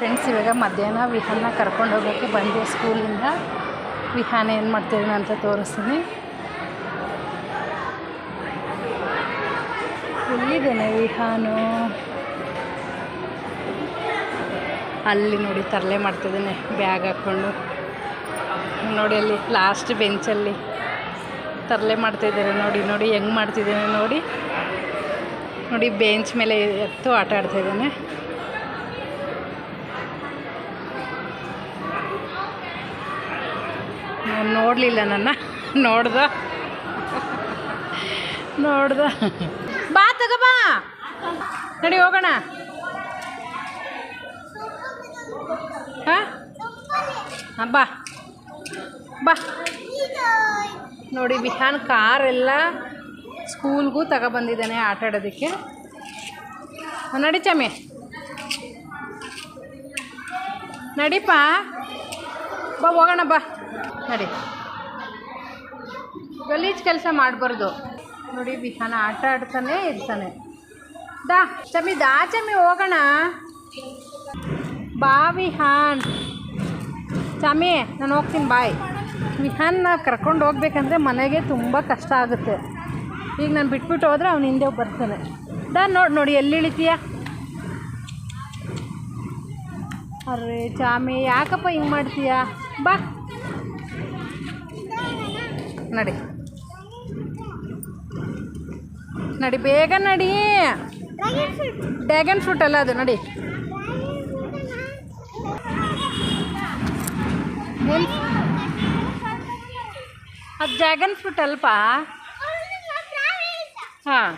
Friends, ಇವಾಗ ಮಧ್ಯಾಹ್ನ ವಿಹಾನ ಕರ್ಕೊಂಡು ಹೋಗೋಕ್ಕೆ ಬಂದೆ ಸ್ಕೂಲಿಂದ. ವಿಹಾನ ಏನು ಮಾಡ್ತಿದ್ದೀನಿ ಅಂತ ತೋರಿಸ್ತೀನಿ. ಇಲ್ಲಿದ್ದೇನೆ ವಿಹಾನು? ಅಲ್ಲಿ ನೋಡಿ ತರಲೆ ಮಾಡ್ತಿದ್ದೀನಿ, ಬ್ಯಾಗ್ ಹಾಕ್ಕೊಂಡು. ನೋಡಿ ಅಲ್ಲಿ ಲಾಸ್ಟ್ ಬೆಂಚಲ್ಲಿ ತರಲೆ ಮಾಡ್ತಿದ್ದಾರೆ ನೋಡಿ ನೋಡಿ ಹೆಂಗೆ ಮಾಡ್ತಿದ್ದೀನಿ ನೋಡಿ. ನೋಡಿ ಬೆಂಚ್ ಮೇಲೆ ಎತ್ತು ಆಟ ಆಡ್ತಿದ್ದಾನೆ. ನೋಡಲಿಲ್ಲ ನನ್ನ. ನೋಡ್ದ. ನೋಡ್ದ. ಬಾ ತಗೋ ಬಾ. ನಡಿ ಹೋಗೋಣ. ಹಾಂ? ಬಾ. ಬಾ. ನೋಡಿ ವಿಹಾನ್ ಕಾರೆಲ್ಲ ಸ್ಕೂಲ್ಗೂ ತಗೊಬಂದಿದ್ದಾನೆ ಆಟ ಆಡೋದಕ್ಕೆ. ನಡಿ ಚಮ್ಮಿ ನಡಿಪಾ. ಬಾ, ಹೋಗೋಣ, ಬಾ. ನಡಿ. ಗಲೀಜು ಕೆಲಸ ಮಾಡಬಾರ್ದು. ನೋಡಿ, ಬಿಹಾನ ಆಟ ಆಡ್ತಾನೆ ಇರ್ತಾನೆ. ದಾ, ಚಮಿ ದಾ, ಚಮಿ, ಹೋಗೋಣ. ಬಾ ವಿಹಾನ್ ಚಾಮಿ, ನಾನು ಹೋಗ್ತೀನಿ, ಬಾಯ್. ವಿಹಾನ್ನ ಕರ್ಕೊಂಡು ಹೋಗ್ಬೇಕಂದ್ರೆ ಮನೆಗೆ ತುಂಬ ಕಷ್ಟ ಆಗುತ್ತೆ. ಈಗ ನಾನು ಬಿಟ್ಬಿಟ್ಟು ಹೋದರೆ ಅವ್ನು ಹಿಂದೆ ಬರ್ತಾನೆ. ದಾ, ನೋಡಿ ನೋಡಿ, ಎಲ್ಲಿ ಇಳಿತೀಯ? ಅರ್ರೆ ಚಾಮಿ, ಯಾಕಪ್ಪ ಹಿಂಗೆ ಮಾಡ್ತೀಯ? ಬಾ. ನಡಿ. ನಡಿ, ಬೇಗ ನಡಿ. ಡ್ಯಾಗನ್ ಫ್ರೂಟ್ ಅಲ್ಲ ಅದು, ನಡಿ. ಅದು ಡ್ರ್ಯಾಗನ್ ಫ್ರೂಟ್ ಅಲ್ಪ. ಹಾಂ.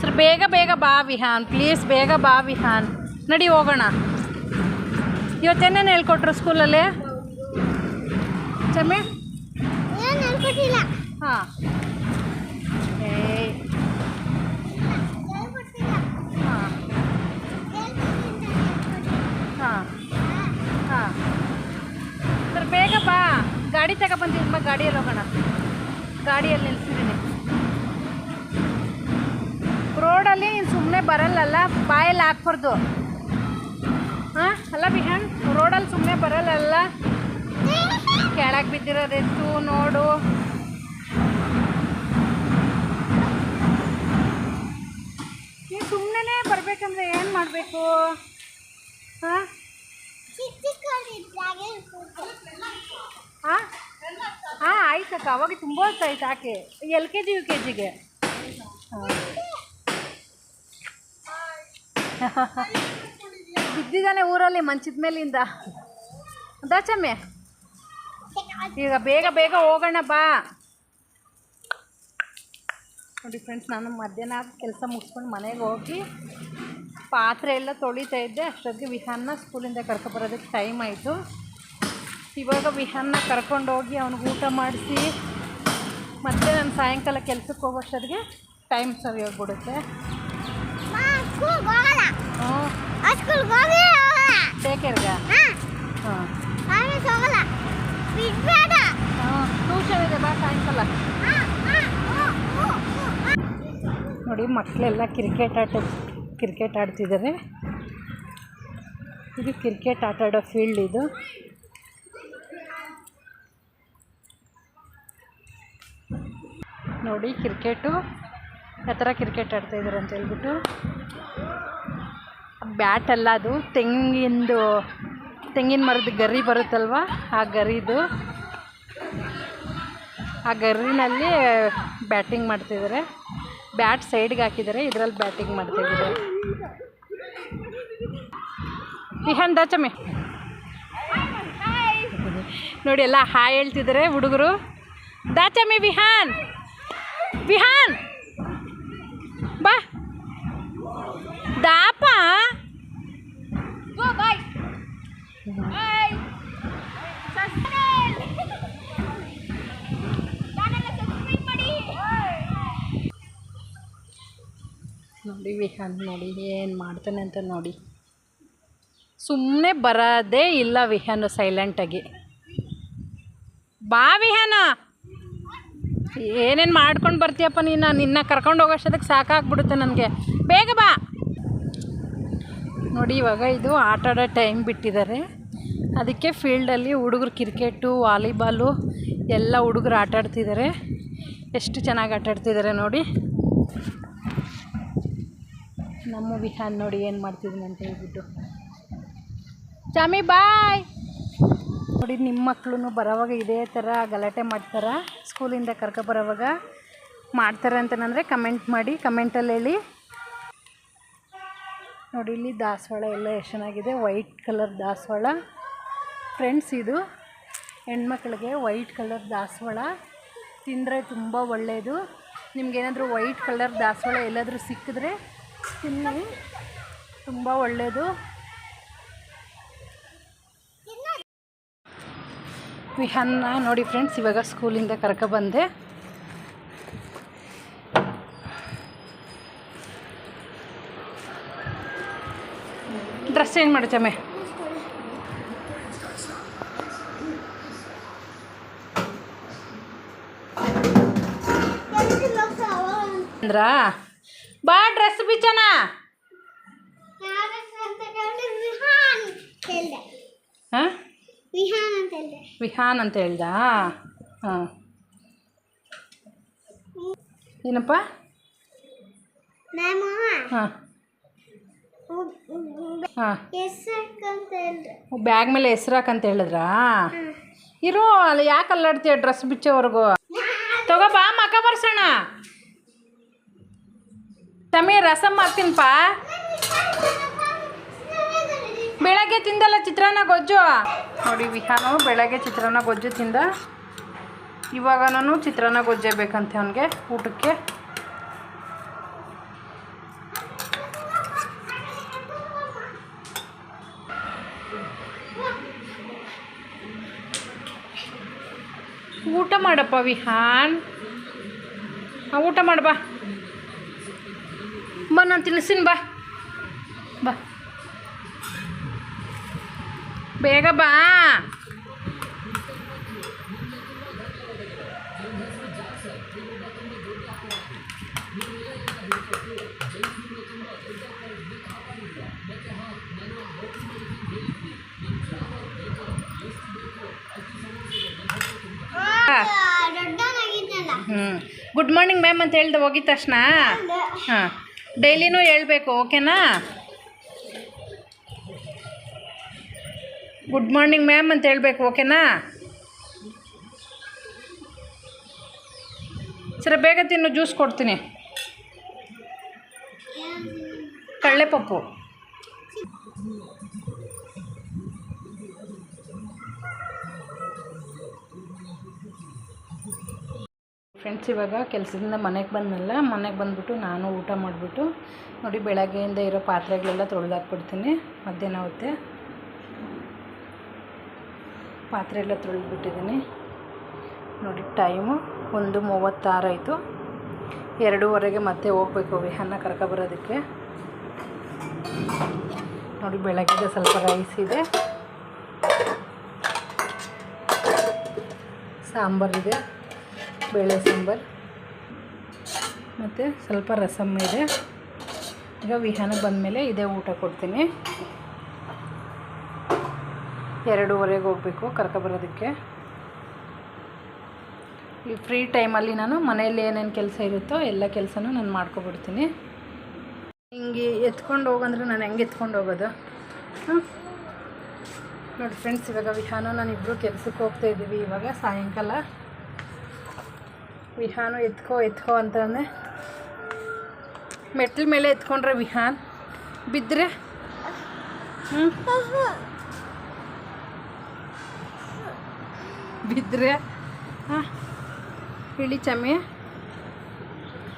ಸರ್, ಬೇಗ ಬೇಗ ಬಾ ವಿಹಾನ್, ಪ್ಲೀಸ್ ಬೇಗ ಬಾ ವಿಹಾನ್. ನಡಿ ಹೋಗೋಣ. ಇವತ್ತೇನೇನು ಹೇಳ್ಕೊಟ್ರು ಸ್ಕೂಲಲ್ಲಿ ಚಮ್ಮಿ ಏಯ್ ಹಾಂ ಬೇಗ ಬಾ. ಗಾಡಿ ತಗೊಬಂದಿದ್ದೀನಿ ಬಾ ಗಾಡಿಯಲ್ಲಿ ಹೋಗೋಣ. ಗಾಡಿಯಲ್ಲಿ ನಿಲ್ಸಿದ್ದೀನಿ. ರೋಡಲ್ಲಿ ಸುಮ್ಮನೆ ಬರಲ್ಲಲ್ಲ? ಬಾಯಲ್ಲಿ ಹಾಕ್ಬಾರ್ದು. ಹಾಂ ಅಲ್ಲ, ಬಿಹಾನ್? ರೋಡಲ್ಲಿ ಸುಮ್ಮನೆ ಬರಲ್ಲಲ್ಲ? ಕೆಳಗೆ ಬಿದ್ದಿರೋದೆತ್ತು, ನೋಡು. ನೀವು ಸುಮ್ಮನೆ ಬರಬೇಕಂದ್ರೆ ಏನು ಮಾಡಬೇಕು? ಹಾಂ? ಹಾಂ? ಹಾಂ ಆಯ್ತಕ್ಕ ಅವಾಗ ತುಂಬ ಹೊತ್ತಾಯ್ತು ಆಕೆ. L K G U K ಜಿಗೆ ಬಿದ್ದಿದ್ದಾನೆ ಊರಲ್ಲಿ ಮಂಚದ ಮೇಲಿಂದ ದಾಚಮ್ಮೆ. ಈಗ ಬೇಗ ಬೇಗ ಹೋಗೋಣ ಬಾ. ನೋಡಿ ಫ್ರೆಂಡ್ಸ್ ನಾನು ಮಧ್ಯಾಹ್ನ ಕೆಲಸ ಮುಗಿಸ್ಕೊಂಡು ಮನೆಗೆ ಹೋಗಿ ಪಾತ್ರೆ ಎಲ್ಲ ತೊಳಿತಾ ಇದ್ದೆ. ಅಷ್ಟೊತ್ತಿಗೆ ವಿಹಾನ್ನ ಸ್ಕೂಲಿಂದ ಕರ್ಕೊಬರೋದಕ್ಕೆ ಟೈಮ್ ಆಯಿತು. ಇವಾಗ ವಿಹಾನ್ನ ಕರ್ಕೊಂಡೋಗಿ ಅವ್ನಿಗೆ ಊಟ ಮಾಡಿಸಿ ಮತ್ತೆ ನಾನು ಸಾಯಂಕಾಲ ಕೆಲಸಕ್ಕೆ ಹೋಗೋಷ್ಟೊತ್ತಿಗೆ ಟೈಮ್ ಸರಿ ಹೋಗ್ಬಿಡುತ್ತೆ. ಹ್ಞೂ ಹಾಂ. ನೋಡಿ, ಮಕ್ಕಳೆಲ್ಲ ಕ್ರಿಕೆಟ್ ಆಟ ಕ್ರಿಕೆಟ್ ಆಡ್ತಿದ್ದಾರೆ. ಇದು ಕ್ರಿಕೆಟ್ ಆಟ ಆಡೋ ಫೀಲ್ಡ್ ಇದು. ನೋಡಿ ಕ್ರಿಕೆಟು ಯಾವ ಥರ ಕ್ರಿಕೆಟ್ ಆಡ್ತಾ ಇದ್ದಾರೆ ಅಂತ ಹೇಳ್ಬಿಟ್ಟು. ಬ್ಯಾಟ್ ಅಲ್ಲ ಅದು. ತೆಂಗಿಂದು, ತೆಂಗಿನ ಮರದ ಗರಿ ಬರುತ್ತಲ್ವ? ಆ ಗರಿದು. ಆ ಗರ್ರಿನಲ್ಲಿ ಬ್ಯಾಟಿಂಗ್ ಮಾಡ್ತಿದ್ದಾರೆ. ಬ್ಯಾಟ್ ಸೈಡ್ಗೆ ಹಾಕಿದ್ದಾರೆ. ಇದರಲ್ಲಿ ಬ್ಯಾಟಿಂಗ್ ಮಾಡ್ತಿದ್ದಾರೆ. ವಿಹಾನ್ ದಾಚಮಿ ನೋಡಿ, ಎಲ್ಲ ಹಾಯ್ ಹೇಳ್ತಿದ್ದಾರೆ ಹುಡುಗರು. ದಾಚಮಿ ವಿಹಾನ್. ವಿಹಾನ್. ಬಾ ದಾಪ ನೋಡಿ ವಿಹಾನ್ ನೋಡಿ, ಏನು ಮಾಡ್ತಾನೆ ಅಂತ ನೋಡಿ. ಸುಮ್ಮನೆ ಬರೋದೇ ಇಲ್ಲ ವಿಹಾನು ಸೈಲೆಂಟಾಗಿ ಬಾ ವಿಹಾನ! ಏನೇನು ಮಾಡ್ಕೊಂಡು ಬರ್ತೀಯಪ್ಪ ನೀನು? ನಿನ್ನ ಕರ್ಕೊಂಡು ಹೋಗೋಷ್ಟದಕ್ಕೆ ಸಾಕಾಗ್ಬಿಡುತ್ತೆ ನನಗೆ. ಬೇಗ ಬಾ! ನೋಡಿ, ಇವಾಗ ಇದು ಆಟ ಆಡೋ ಟೈಮ್ ಬಿಟ್ಟಿದ್ದಾರೆ. ಅದಕ್ಕೆ ಫೀಲ್ಡಲ್ಲಿ ಹುಡುಗರು ಕ್ರಿಕೆಟು ವಾಲಿಬಾಲು ಎಲ್ಲ ಹುಡುಗರು ಆಟಾಡ್ತಿದ್ದಾರೆ ಎಷ್ಟು ಚೆನ್ನಾಗಿ ಆಟಾಡ್ತಿದ್ದಾರೆ ನೋಡಿ. ನಮ್ಮ ವಿಹಾನ್ ನೋಡಿ ಏನು ಮಾಡ್ತಿದ್ದೀನಿ ಅಂತ ಹೇಳ್ಬಿಟ್ಟು. ಚಾಮಿ, ಬಾಯ್. ನೋಡಿ ನಿಮ್ಮ ಮಕ್ಕಳು ಬರೋವಾಗ ಇದೇ ಥರ ಗಲಾಟೆ ಮಾಡ್ತಾರೆ? ಸ್ಕೂಲಿಂದ ಕರ್ಕೊ ಬರೋವಾಗ ಮಾಡ್ತಾರೆ ಅಂತಂದರೆ ಕಮೆಂಟ್ ಮಾಡಿ ಕಮೆಂಟಲ್ಲಿ ಹೇಳಿ. ನೋಡಿ, ಇಲ್ಲಿ ದಾಸವಾಳ ಎಲ್ಲ ಎಷ್ಟು ಚೆನ್ನಾಗಿದೆ. ವೈಟ್ ಕಲರ್ ದಾಸವಾಳ. ಫ್ರೆಂಡ್ಸ್ ಇದು. ಹೆಣ್ಮಕ್ಳಿಗೆ ವೈಟ್ ಕಲರ್ ದಾಸವಾಳ. ತಿಂದರೆ ತುಂಬ ಒಳ್ಳೆಯದು ನಿಮ್ಗೇನಾದರೂ ವೈಟ್ ಕಲರ್ ದಾಸವಾಳ ಎಲ್ಲಾದರೂ ಸಿಕ್ಕಿದ್ರೆ ತಿನ್ನಿ. ತುಂಬ ಒಳ್ಳೆಯದು ವಿಹಾನ್ನ ನೋಡಿ ಫ್ರೆಂಡ್ಸ್ ಇವಾಗ ಸ್ಕೂಲಿಂದ ಕರ್ಕೊಬಂದೆ ಡ್ರೆಸ್ ಚೇಂಜ್ ಮಾಡು ಚಮೆ. ಅಂದ್ರ? ಬಾ ಡ್ರೆಸ್ ಬಿಚ್ಚನ ಹಾಂ? ವಿಹಾನ್ ಅಂತ ಹೇಳಿದೆ? ಹಾಂ. ಏನಪ್ಪ? ಹಾಂ. ಹಾಂ. ಹೆಸರ್ಕಂತ ಬ್ಯಾಗ್ ಮೇಲೆ ಹೆಸ್ರು ಹಾಕಂತ ಹೇಳಿದ್ರಾ? ಇರೋ, ಅಲ್ಲಿ ಯಾಕೆ ಅಲ್ಲಾಡ್ತೀಯ ಡ್ರೆಸ್ ಬಿಚ್ಚೋವರೆಗೂ ತಗೋ ಬಾ, ಮಕ ಬರ್ಸೋಣ. ತಮ್ಮಿ ರಸಮ್ ಮಾಡ್ತೀನಿಪ್ಪ ಬೆಳಗ್ಗೆ ತಿಂದಲ್ಲ ಚಿತ್ರಾನ್ನ ಗೊಜ್ಜು? ನೋಡಿ ವಿಹಾನು ಬೆಳಗ್ಗೆ ಚಿತ್ರಾನ್ನ ಗೊಜ್ಜು ತಿಂದ. ಇವಾಗ ನಾನು ಚಿತ್ರಾನ್ನ ಗೊಜ್ಜೆ ಬೇಕಂತೆ ಅವನಿಗೆ ಊಟಕ್ಕೆ. ಊಟ ಮಾಡಪ್ಪ ವಿಹಾನ್. ಊಟ ಮಾಡು ಬಾ ನಾನು ತಿನ್ನಿಸ್ತೀನಿ ಬಾ ಬಾ ಬೇಗ ಬಾ ಗುಡ್ ಮಾರ್ನಿಂಗ್ ಮ್ಯಾಮ್ ಅಂತ ಹೇಳ್ದೆ ಹೋಗಿದ ತಕ್ಷಣ. ಹಾಂ. ಡೈಲಿನೂ ಹೇಳ್ಬೇಕು, ಓಕೆನಾ? ಗುಡ್ ಮಾರ್ನಿಂಗ್ ಮ್ಯಾಮ್ ಅಂತ ಹೇಳಬೇಕು, ಓಕೆನಾ? ಸರಿ, ಬೇಗ ತಿನ್ನು ಜ್ಯೂಸ್ ಕೊಡ್ತೀನಿ. ಕಳ್ಳೆಪಪ್ಪು. ಫ್ರೆಂಡ್ಸ್ ಇವಾಗ ಕೆಲಸದಿಂದ ಮನೆಗೆ ಬಂದನಲ್ಲ, ಮನೆಗೆ ಬಂದ್ಬಿಟ್ಟು ನಾನು ಊಟ ಮಾಡಿಬಿಟ್ಟು ನೋಡಿ ಬೆಳಗ್ಗೆಯಿಂದ ಇರೋ ಪಾತ್ರೆಗಳೆಲ್ಲ ತೊಳೆದಾಕ್ಬಿಡ್ತೀನಿ, ಮಧ್ಯಾಹ್ನ ಹೊತ್ತೆ. ಪಾತ್ರೆ ಎಲ್ಲ ತೊಳೆದ್ಬಿಟ್ಟಿದ್ದೀನಿ. ನೋಡಿ ಟೈಮು ಒಂದು ಮೂವತ್ತಾರಾಯಿತು ಎರಡೂವರೆಗೆ ಮತ್ತೆ ಹೋಗ್ಬೇಕು ವಿಹಾನ ಕರ್ಕೊಬರೋದಕ್ಕೆ ನೋಡಿ ಬೆಳಗ್ಗೆ ಸ್ವಲ್ಪ ರೈಸ್ ಇದೆ. ಸಾಂಬಾರಿದೆ ಬೇಳೆ ಸಾಂಬಾರು. ಮತ್ತು ಸ್ವಲ್ಪ ರಸಮ್ ಇದೆ. ಈಗ ವಿಹಾನಕ್ಕೆ ಬಂದಮೇಲೆ ಇದೇ ಊಟ ಕೊಡ್ತೀನಿ. ಎರಡೂವರೆಗೆ ಹೋಗಬೇಕು ಕರ್ಕೊಬರೋದಕ್ಕೆ ಈ ಫ್ರೀ ಟೈಮಲ್ಲಿ ನಾನು ಮನೆಯಲ್ಲಿ ಏನೇನು ಕೆಲಸ ಇರುತ್ತೋ ಎಲ್ಲ ಕೆಲಸನೂ ನಾನು ಮಾಡ್ಕೊಬಿಡ್ತೀನಿ. ಹಿಂಗೆ ಎತ್ಕೊಂಡು ಹೋಗಂದ್ರೆ ನಾನು ಹೆಂಗೆ ಎತ್ಕೊಂಡು ಹೋಗೋದು? ಹ್ಞೂ ನೋಡಿ ಫ್ರೆಂಡ್ಸ್ ಇವಾಗ ವಿಹಾನು ನಾನು ಕೆಲಸಕ್ಕೆ ಕೆಲ್ಸಕ್ಕೆ ಹೋಗ್ತಾ ಇದ್ದೀವಿ. ಇವಾಗ ಸಾಯಂಕಾಲ. ವಿಹಾನು ಎತ್ಕೋ ಎತ್ಕೋ ಅಂತಾನೆ ಮೆಟ್ಲ ಮೇಲೆ ಎತ್ಕೊಂಡ್ರೆ ವಿಹಾನ್. ಬಿದ್ದರೆ ಹ್ಞೂ ಬಿದ್ದರೆ ಹಾಂ ಇಳಿ ಚಮ್ಮಿ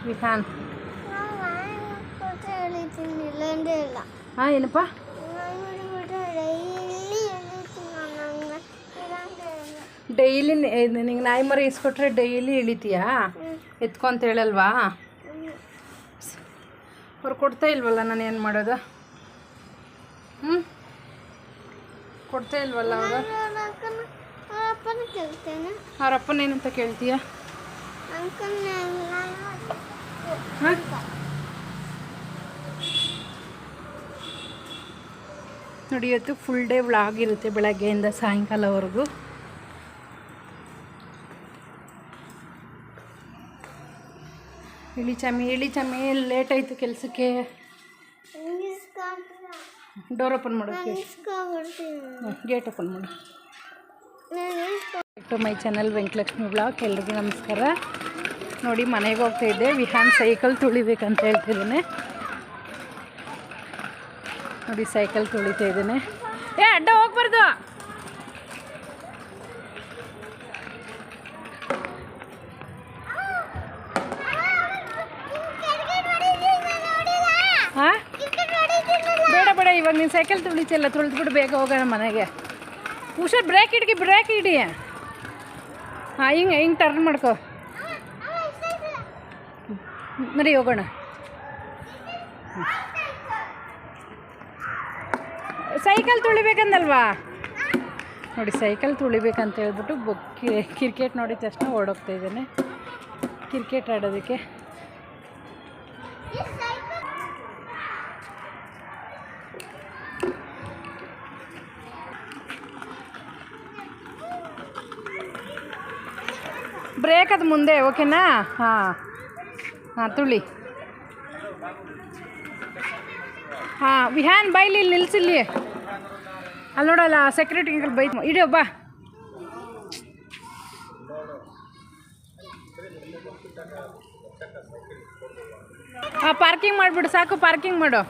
ವಿಹಾನ್. ಹೇಳಿದ್ದೀನಿ ಇಲ್ಲಂದೇ ಇಲ್ಲ. ಹಾಂ ಏನಪ್ಪ? ಡೈಲಿ ನಿಂಗೆ ನಾಯಿ ಮರಿ ಇಸ್ಕೊಟ್ರೆ ಡೈಲಿ ಇಳಿತೀಯಾ? ಎತ್ಕೊಂತ ಹೇಳಲ್ವಾ? ಅವ್ರು ಕೊಡ್ತಾ ಇಲ್ವಲ್ಲ ನಾನು ಏನು ಮಾಡೋದು? ಹ್ಞೂ ಕೊಡ್ತಾ ಇಲ್ವಲ್ಲ ಅವರು? ಅವ್ರ ಅಪ್ಪನ ಏನಂತ ಕೇಳ್ತೀಯ? ನೋಡಿ, ಇವತ್ತು ಫುಲ್ ಡೇ ವ್ಲಾಗ್ ಇರುತ್ತೆ ಬೆಳಗ್ಗೆಯಿಂದ ಸಾಯಂಕಾಲವರೆಗೂ. ಇಳಿ ಚಮಿ ಇಳಿ ಚಮಿ ಲೇಟ್ ಆಯಿತು ಕೆಲಸಕ್ಕೆ. ಡೋರ್ ಓಪನ್ ಮಾಡೋಕ್ಕೆ ಗೇಟ್ ಓಪನ್ ಮಾಡು. To my channel Venkatalakshmi blog ಎಲ್ರಿಗೂ ನಮಸ್ಕಾರ. ನೋಡಿ, ಮನೆಗೆ ಹೋಗ್ತಾ ಇದ್ದೆ. ವಿಹಾನ್ ಸೈಕಲ್ ತುಳಿಬೇಕಂತ ಹೇಳ್ತಿದ್ದೇನೆ. ನೋಡಿ ಸೈಕಲ್ ತುಳಿತಾ ಇದ್ದೇನೆ. ಏ, ಅಡ್ಡ ಹೋಗ್ಬಾರ್ದು. ಹಾಂ? ಬೇಡ ಬೇಡ, ಇವಾಗ ನೀನು ಸೈಕಲ್ ತುಳಿತಿಲ್ಲ ತುಳಿದ್ಬಿಟ್ಟು ಬೇಗ ಹೋಗೋಣ ಮನೆಗೆ. ಹುಷಾರು ಬ್ರೇಕ್ ಇಡ್ಗಿ ಬ್ರೇಕ್ ಇಡಿ. ಹಾಂ, ಹಿಂಗೆ ಹಿಂಗೆ ಟರ್ನ್ ಮಾಡ್ಕೋ. ಮರಿ ಹೋಗೋಣ. ಸೈಕಲ್ ತುಳಿಬೇಕಂದಲ್ವಾ? ನೋಡಿ ಸೈಕಲ್ ತುಳಿಬೇಕಂತ ಹೇಳ್ಬಿಟ್ಟು ಬುಕ್ ಕ್ರಿಕೆಟ್ ನೋಡಿದ ತಕ್ಷಣ ಓಡೋಗ್ತಾ ಇದ್ದಾನೆ. ಕ್ರಿಕೆಟ್ ಆಡೋದಕ್ಕೆ. ಮುಂದೆ ಓಕೆನಾ ಹಾಂ. ಹಾಂ ತುಳಿ ಹಾಂ, ವಿಹಾನ್ ಬೈಲಿ ಇಲ್ಲಿ ನಿಲ್ಸಿಲ್ಲಿ ಅಲ್ಲಿ ನೋಡಲ್ಲ ಸೆಕ್ಯೂರಿಟಿ ಅಂಕಲ್ ಬೈಕ್ ಇಡಿ, ಬಾ. ಹಾಂ ಪಾರ್ಕಿಂಗ್ ಮಾಡಿಬಿಡು, ಸಾಕು ಪಾರ್ಕಿಂಗ್ ಮಾಡು.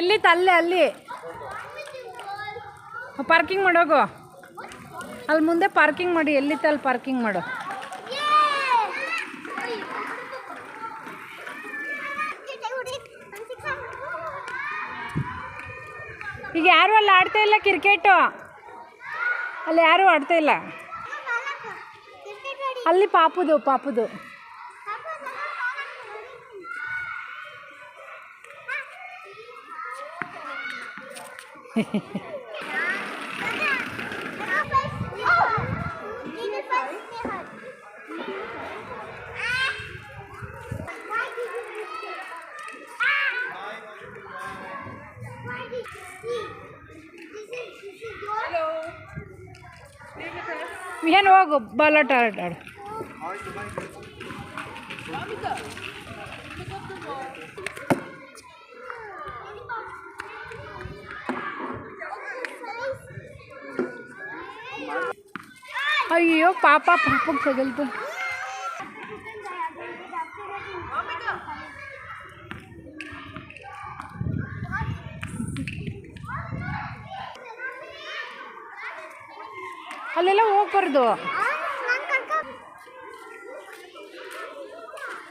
ಎಲ್ಲಿ ಅಲ್ಲೇ, ಅಲ್ಲಿ. ಪಾರ್ಕಿಂಗ್ ಮಾಡೋಗು ಅಲ್ಲಿ ಮುಂದೆ ಪಾರ್ಕಿಂಗ್ ಮಾಡಿ ಎಲ್ಲಿತ್ತು ಅಲ್ಲಿ ಪಾರ್ಕಿಂಗ್ ಮಾಡು. ಈಗ ಯಾರು ಅಲ್ಲಿ ಆಡ್ತಾ ಇಲ್ಲ ಕ್ರಿಕೆಟು? ಅಲ್ಲಿ ಯಾರೂ ಆಡ್ತಾ ಇಲ್ಲ? ಅಲ್ಲಿ ಪಾಪುದು ಪಾಪುದು. ವಿಹಾನ್ ಹೋಗು ಬಾಲಾಟ ಆಟ ಆಡು ಅಯ್ಯೋ ಪಾಪ ಪಾಪಕ್ಕೆ ತಗಲ್ತು ಹೋಗ್ಬಾರ್ದು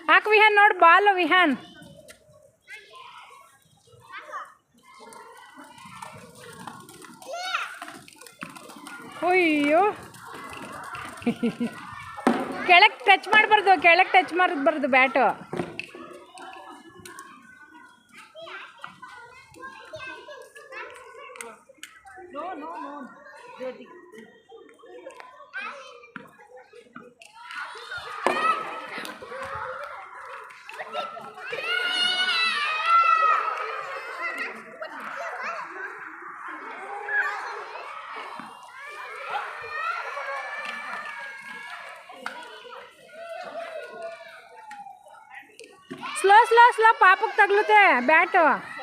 ಹಾಕ್ ವಿಹಾನ್ ನೋಡು ಬಾಲು ವಿಹಾನ್. ಅಯ್ಯೋ. ಕೆಳಗೆ ಟಚ್ ಮಾಡಬಾರ್ದು ಕೆಳಗೆ ಟಚ್ ಮಾಡಬಾರ್ದು ಬ್ಯಾಟು ಸ್ಲೋ ಸ್ಲೋ ಸ್ಲೋ ಪಾಪಕ್ಕೆ ತಗ್ಲುತ್ತೆ ಬ್ಯಾಟು.